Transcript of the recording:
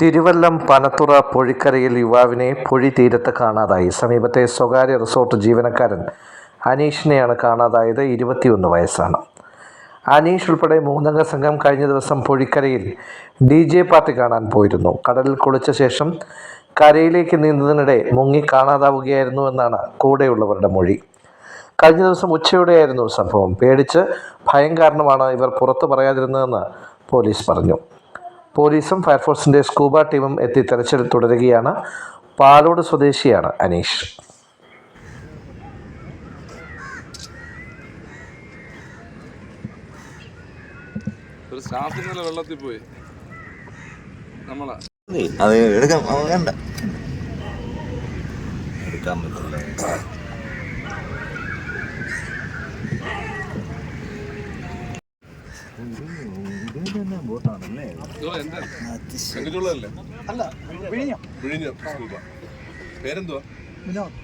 തിരുവല്ലം പനത്തുറ പൊഴിക്കരയിൽ യുവാവിനെ പൊഴി തീരത്ത് കാണാതായി. സമീപത്തെ സ്വകാര്യ റിസോർട്ട് ജീവനക്കാരൻ അനീഷിനെയാണ് കാണാതായത്. ഇരുപത്തിയൊന്ന് വയസ്സാണ്. അനീഷ് ഉൾപ്പെടെ മൂന്നംഗ സംഘം കഴിഞ്ഞ ദിവസം പൊഴിക്കരയിൽ ഡി ജെ പാർട്ടി കാണാൻ പോയിരുന്നു. കടലിൽ കുളിച്ച ശേഷം കരയിലേക്ക് നീന്തുന്നതിനിടെ മുങ്ങി കാണാതാവുകയായിരുന്നു എന്നാണ് കൂടെയുള്ളവരുടെ മൊഴി. കഴിഞ്ഞ ദിവസം ഉച്ചയോടെയായിരുന്നു സംഭവം. പേടിച്ച് ഭയം കാരണമാണ് ഇവർ പുറത്തു പറയാതിരുന്നതെന്ന് പോലീസ് പറഞ്ഞു. പോലീസും ഫയർഫോഴ്സിന്റെ സ്കൂബ ടീമും എത്തി തെരച്ചിൽ തുടരുകയാണ്. പാലോട് സ്വദേശിയാണ് അനീഷ്. ഒരു സ്റ്റാഫ് ഇന്നലെ വെള്ളത്തിൽ പോയി. നമ്മളാ. അത് എടുക്കാം വേണ്ട. എടുക്കാൻ പറ്റില്ല. ബോട്ടാണല്ലേ അല്ല വിഴിഞ്ഞം വിഴിഞ്ഞ പേരെന്തുവാ വിനോദ്